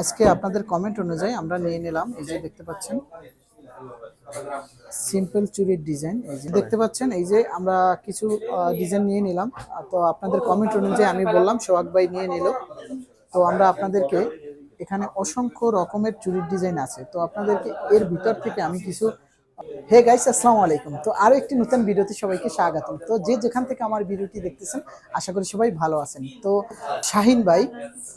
আজকে আপনাদের কমেন্ট অনুযায়ী আমরা নিয়ে নিলাম। এই যে দেখতে পাচ্ছেন সিম্পল চুরির ডিজাইন এই যে দেখতে পাচ্ছেন, এই যে আমরা কিছু ডিজাইন নিয়ে নিলাম। তো আপনাদের কমেন্ট অনুযায়ী আমি বললাম, সোহাগ ভাই নিয়ে নিল। তো আমরা আপনাদেরকে এখানে অসংখ্য রকমের চুরির ডিজাইন আছে। তো আপনাদেরকে এর ভিতর থেকে আমি কিছু হে গাইস আসসালামু আলাইকুম। তো আরও একটি নতুন ভিডিওতে সবাইকে স্বাগতম। তো যে যেখান থেকে আমার ভিডিওটি দেখতেছেন, আশা করি সবাই ভালো আছেন। তো শাহিন ভাই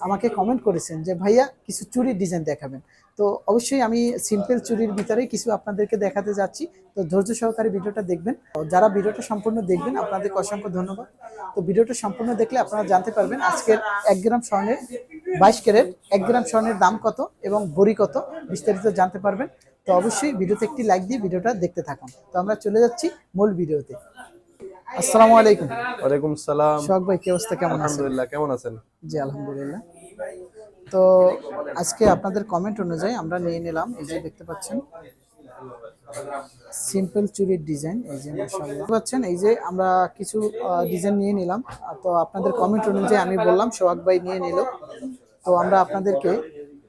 আমাকে কমেন্ট করেছেন যে, ভাইয়া, কিছু চুরির ডিজাইন দেখাবেন। তো অবশ্যই আমি সিম্পল চুরির ভিতরেই কিছু আপনাদেরকে দেখাতে যাচ্ছি। তো ধৈর্য সহকারে ভিডিওটা দেখবেন। যারা ভিডিওটা সম্পূর্ণ দেখবেন, আপনাদেরকে অসংখ্য ধন্যবাদ। তো ভিডিওটা সম্পূর্ণ দেখলে আপনারা জানতে পারবেন আজকের এক গ্রাম স্বর্ণের, বাইশ ক্যারেট, এক গ্রাম স্বর্ণের দাম কত এবং বড়ি কত বিস্তারিত জানতে পারবেন। তো অবশ্যই ভিডিওতে একটি লাইক দিয়ে ভিডিওটা দেখতে থাকুন। তো আমরা চলে যাচ্ছি মূল ভিডিওতে। আসসালামু আলাইকুম। ওয়ালাইকুম সালাম। সোহাগ ভাই কি অবস্থা? কেমন আছেন? আলহামদুলিল্লাহ কেমন আছেন? জি আলহামদুলিল্লাহ। তো আজকে আপনাদের কমেন্ট অনুযায়ী আমরা নিয়ে নিলাম এই যে দেখতে পাচ্ছেন। সিম্পল চুরির ডিজাইন এই যে মাশাআল্লাহ। দেখতে পাচ্ছেন এই যে আমরা কিছু ডিজাইন নিয়ে নিলাম। তো আপনাদের কমেন্ট অনুযায়ী আমি বললাম সোহাগ ভাই নিয়ে নিল। তো আমরা আপনাদেরকে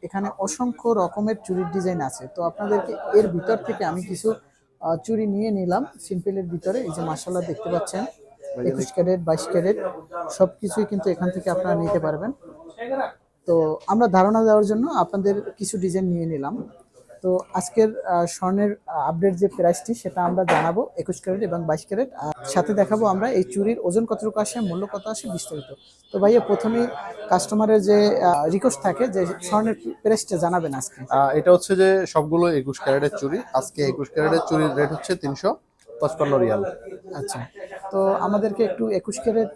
এখানে অসংখ্য রকমের চুরির ডিজাইন আছে। তো আপনাদেরকে এর ভিতর থেকে আমি কিছু চুরি নিয়ে নিলাম। সিম্পলের ভিতরে, এই যে মাশাআল্লাহ দেখতে পাচ্ছেন, একুশ ক্যারেট, বাইশ ক্যারেট সব কিছুই কিন্তু এখান থেকে আপনারা নিতে পারবেন। তো আমরা ধারণা দেওয়ার জন্য আপনাদের কিছু ডিজাইন নিয়ে নিলাম। তো আজকের স্বর্ণের আপডেট যে প্রাইসটি সেটা আমরা জানাব একুশ ক্যারেট এবং বাইশ ক্যারেট। সাথে দেখাবো আমরা এই চুরির ওজন কতটুকু আসে মূল্য কত আসে বিস্তারিত। তো ভাইয়া প্রথমেই কাস্টমারের যে রিকোয়েস্ট থাকে যে স্বর্ণের প্রাইসটা জানাবেন আজকে। এটা হচ্ছে যে সবগুলো একুশ ক্যারেটের চুরি। আজকে একুশ ক্যারেটের চুরির রেট হচ্ছে তিনশো পঁচপান্ন রিয়াল। আচ্ছা। তো আমাদেরকে একটু একুশ ক্যারেট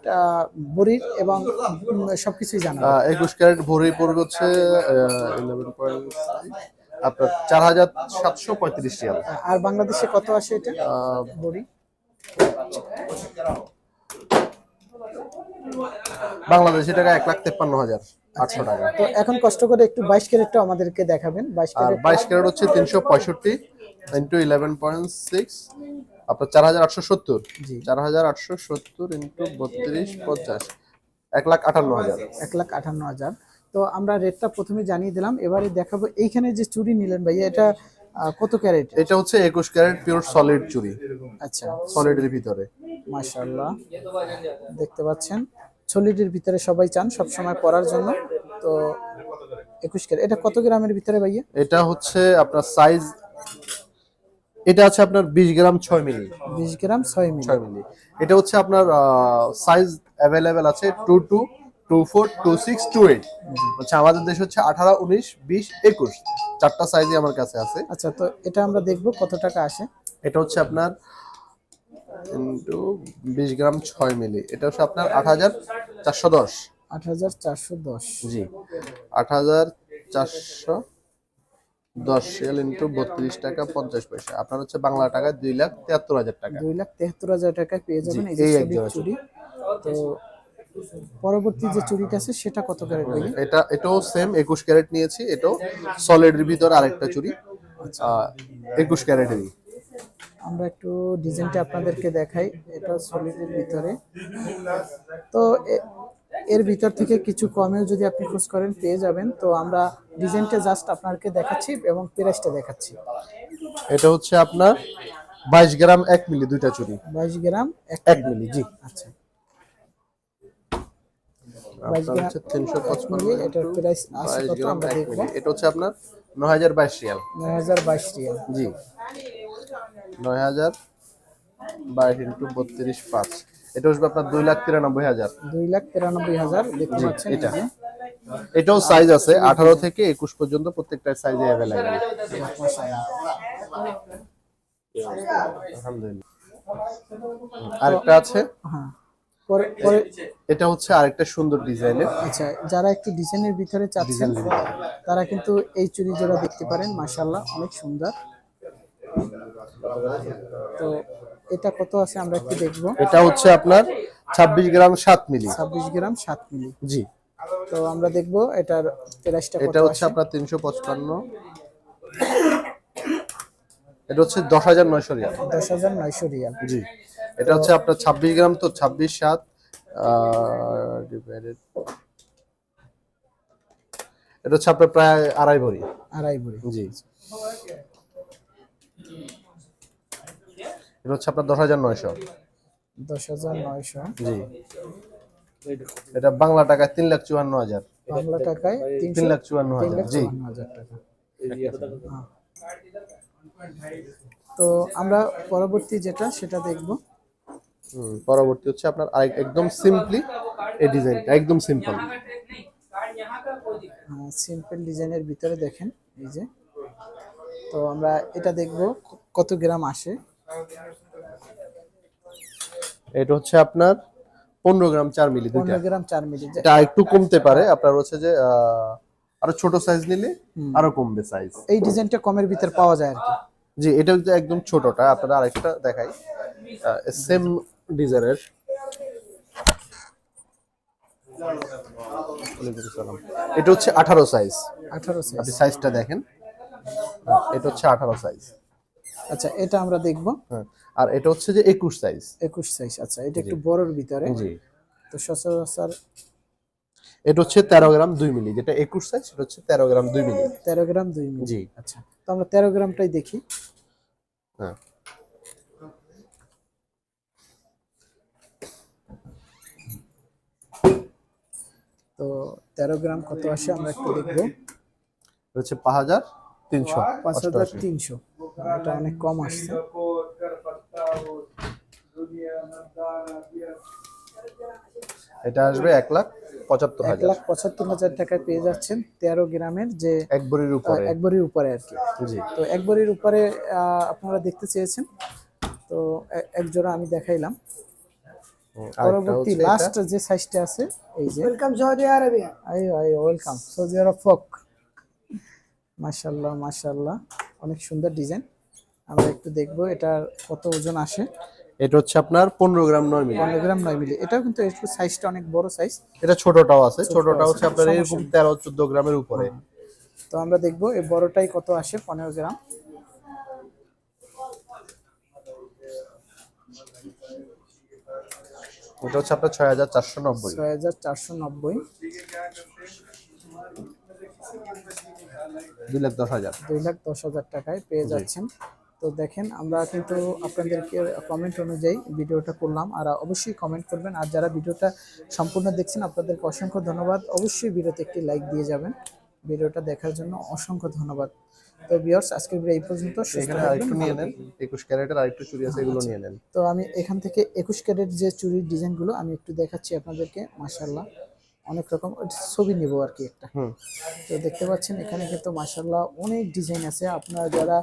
ভরির এবং উম, সবকিছুই জানা একুশ ক্যারেট ভরি পড়বে হচ্ছে ইলেভেন পয়েন্ট আপনার চার হাজার সাতশো পঁয়ত্রিশ রিয়াল। আর বাংলাদেশে কত আসে এটা? বড়ি? বাংলাদেশি টাকা এক লাখ তেপ্পান্ন হাজার আটশো টাকা। তো এখন কষ্ট করে একটু বাইশ ক্যারেটটা আমাদেরকে দেখাবেন। বাইশ আর ক্যারেট বাইশ ক্যারেট হচ্ছে তিনশো পঁয়ষট্টি ইন্টু ইলেভেন পয়েন্ট সিক্স আপনার চার হাজার আটশো সত্তর। জি। চার হাজার আটশো সত্তর ইন্টু বত্রিশ পঞ্চাশ। এক লাখ আটান্ন হাজার। এক লাখ আটান্ন হাজার। তো আমরা রেটটা প্রথমে জানিয়ে দিলাম এবারে দেখাবো এইখানে যে চুড়ি নিলেন ভাইয়া এটা কত ক্যারেট? এটা হচ্ছে একুশ ক্যারেট পিওর সলিড চুরি আচ্ছা। সলিডের ভিতরে। মাশাআল্লাহ। দেখতে পাচ্ছেন ছলিটির ভিতরে সবাই চান সব সময় পরার জন্য। তো একুশ ক্যারেট এটা কত গ্রামের ভিতরে ভাইয়া? এটা হচ্ছে আপনার সাইজ এটা আছে আপনার বিশ গ্রাম ছয় মিলি। বিশ গ্রাম ছয় মিলি। ছয় মিলি। এটা হচ্ছে আপনার সাইজ অ্যাভেলেবেল আছে two two two four two six two eight. হচ্ছে আমাদের দেশ হচ্ছে আঠারো উনিশ বিশ একুশ। চারটা সাইজই আমার কাছে আছে। আচ্ছা তো এটা আমরা দেখব কত টাকা আসে। এটা হচ্ছে আপনার ইন্টু বিশ গ্রাম ছয় মিলি। এটা হচ্ছে আপনার আট হাজার চারশো দশ। আট হাজার চারশো দশ। জি। আট হাজার চারশো দশ রিয়াল ইন্টু বত্রিশ টাকা পঞ্চাশ পয়সা। আপনার হচ্ছে বাংলা টাকায় দুই লাখ তিয়াত্তর হাজার টাকা। দুই লাখ তেহাত্তর হাজার টাকায় পেয়ে যাবেন এই এক জোড়া চুড়ি তো পরবর্তী যে চুড়িটা আছে সেটা কত ক্যারেট ভাইয়া এটা এটাও সেম একুশ ক্যারেট নিয়েছি এটাও সলিডের ভিতর আরেকটা চুরি একুশ ক্যারেটেরই আমরা একটু ডিজাইনটা আপনাদেরকে দেখাই এটা সলিডের ভিতরে। তো এর ভিতর থেকে কিছু কমেও যদি আপনি খোঁজ করেন পেয়ে যাবেন। তো আমরা ডিজাইনটা জাস্ট আপনাকে দেখাচ্ছি এবং প্রাইসটা দেখাচ্ছি। এটা হচ্ছে আপনার বাইশ গ্রাম এক মিলি দুইটা চুরি। বাইশ গ্রাম এক মিলি জি। আচ্ছা। আপনার হচ্ছে তিনশো পঁচপান্ন মিলি, এটার price আছে কত আমরা এক এটা হচ্ছে আপনার নয় হাজার বাইশ রিয়াল নয় হাজার বাইশ রিয়াল জি নয় হাজার বাইশ ইন্টু বত্রিশ পাঁচ এটা হচ্ছে আপনার দুই লাখ তিরানব্বই হাজার। দুই লাখ তিরানব্বই হাজার দেখতে পাচ্ছেন এটা। এটাও সাইজ আছে আঠারো থেকে একুশ পর্যন্ত প্রত্যেকটা সাইজে অ্যাভেলেবেল আলহামদুলিল্লাহ। আরেকটা আছে। হ্যাঁ। পরে পরে এটা হচ্ছে আরেকটা সুন্দর ডিজাইনের। আচ্ছা যারা একটু ডিজাইনের ভিতরে চাচ্ছেন তারা কিন্তু এই চুড়ি জোড়া দেখতে পারেন মাশাল্লাহ অনেক সুন্দর। তো এটা কত আছে আমরা একটু দেখব। এটা হচ্ছে আপনার ছাব্বিশ গ্রাম সাত মিলি। ছাব্বিশ গ্রাম সাত মিলি। জি। তো আমরা দেখব এটার প্রাইসটা কত এটা হচ্ছে আছে। আপনার তিনশো পঁচপান্ন। এটা হচ্ছে দশ হাজার নয়শো রিয়াল। দশ হাজার নয়শো রিয়াল। জি। এটা হচ্ছে আপনার ছাব্বিশ গ্রাম তো ছাব্বিশ সাত ডিভাইডেড এটা হচ্ছে আপনার প্রায় আড়াই ভরি। আড়াই ভরি। জি। এটা হচ্ছে আপনার দশ হাজার নয়শো। দশ হাজার নয়শো। জি। এটা বাংলা টাকায় তিন লাখ চুয়ান্ন হাজার। বাংলা টাকায় তিন লাখ চুয়ান্ন হাজার জি। তো আমরা পরবর্তী যেটা সেটা দেখব। পরবর্তী হচ্ছে আপনার আরেক- একদম সিম্পলি এই ডিজাইনটা একদম সিম্পল সিম্পল ডিজাইনের ভিতরে দেখেন এই যে। তো আমরা এটা দেখব কত গ্রাম আসে। এটা হচ্ছে আপনার পনেরো গ্রাম চার মিলি দুইটা। পনেরো গ্রাম চার মিলি এটা একটু কমতে পারে আপনার হচ্ছে যে আরও ছোট সাইজ নিলে আরও কমবে সাইজ এই ডিজাইনটা কমের ভিতর পাওয়া যায় আর কি। জি এটা একদম ছোটটা আপনারা আরেকটা দেখাই। সেম ডিজাইনের। এটা হচ্ছে আঠারো সাইজ আঠারো সাইজ আপনি সাইজটা দেখেন। এটা হচ্ছে আঠারো সাইজ আচ্ছা এটা আমরা দেখব। হ্যাঁ আর এটা হচ্ছে যে একুশ সাইজ একুশ সাইজ আচ্ছা এটা একটু বড়র ভিতরে। জি। তো সচরাচর এটা হচ্ছে তেরো গ্রাম দুই মিলি যেটা একুশ সাইজ সেটা হচ্ছে তেরো গ্রাম দুই মিলি। তেরো গ্রাম দুই মিলি। জি। আচ্ছা তো আমরা তেরো গ্রামটাই দেখি। হ্যাঁ। তো তেরো গ্রাম কত আসে আমরা একটু দেখব। হচ্ছে পাঁচ হাজার তিনশো পাঁচ হাজার তিনশো। এটা অনেক কম আসছে। এটা আসবে এক লাখ পঁচাত্তর এক লাখ পঁচাত্তর হাজার টাকায় পেয়ে যাচ্ছেন তেরো গ্রামের যে এক বড়ির উপরে। এক বড়ির উপরে আর কি। তো এক বড়ির উপরে আপনারা দেখতে চেয়েছেন। তো এক জোড়া আমি দেখাইলাম। পরবর্তী লাস্ট যে সাইজটা আছে এই যে। Welcome Saudi Arabia I I welcome Saudi Arab ফক মাশাল্লাহ মাশাল্লাহ অনেক সুন্দর ডিজাইন আমরা একটু দেখব এটার কত ওজন আসে। এটা হচ্ছে আপনার পনেরো গ্রাম নয় মিলি। পনেরো গ্রাম নয় মিলি। এটাও কিন্তু একটু সাইজটা অনেক বড় সাইজ এটা ছোটটাও আছে। ছোটটা আছে, হচ্ছে আপনার এরকম তেরো চোদ্দ গ্রামের উপরে। তো আমরা দেখব এই বড়টাই কত আসে পনেরো গ্রাম। এটা হচ্ছে আপনার ছয় হাজার চারশো নব্বই। ছয় হাজার চারশো নব্বই। দুই লাখ দশ হাজার। দুই লাখ দশ হাজার টাকায় পেয়ে যাচ্ছেন। তো দেখেন আমরা কিন্তু আপনাদেরকে কমেন্ট অনুযায়ী ভিডিওটা করলাম। আর অবশ্যই কমেন্ট করবেন। আর যারা ভিডিওটা সম্পূর্ণ দেখছেন আপনাদেরকে অসংখ্য ধন্যবাদ। অবশ্যই ভিডিওতে একটি লাইক দিয়ে যাবেন। ভিডিওটা দেখার জন্য অসংখ্য ধন্যবাদ। তো বিয়ার্স আজকের ভিডিও এই পর্যন্ত সুস্থ এখানে আরেকটু নিয়ে নেন একুশ ক্যারেটের আরেকটু চুরি আছে এগুলো নিয়ে নেন। তো আমি এখান থেকে একুশ ক্যারেট যে চুরির ডিজাইনগুলো আমি একটু দেখাচ্ছি আপনাদেরকে মাশাল্লাহ অনেক রকম ছবি নেব আর কি একটা। তো দেখতে পাচ্ছেন এখানে কিন্তু মাশাল্লাহ অনেক ডিজাইন আছে। আপনারা যারা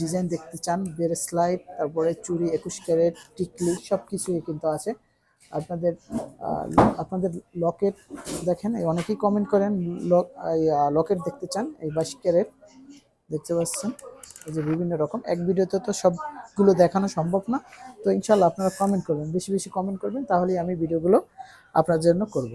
ডিজাইন দেখতে চান বের স্লাইড তারপরে চুড়ি একুশ ক্যারেট টিকলি সব কিছুই কিন্তু আছে। আপনাদের আপনাদের লকেট দেখেন এই অনেকেই কমেন্ট করেন লকেট দেখতে চান এই বাইশ ক্যারেট। দেখতে পাচ্ছেন? এই যে বিভিন্ন রকম। এক ভিডিওতে তো সবগুলো দেখানো সম্ভব না। তো ইনশাল্লাহ আপনারা কমেন্ট করবেন। বেশি বেশি কমেন্ট করবেন, তাহলেই আমি ভিডিওগুলো আপনার জন্য করব।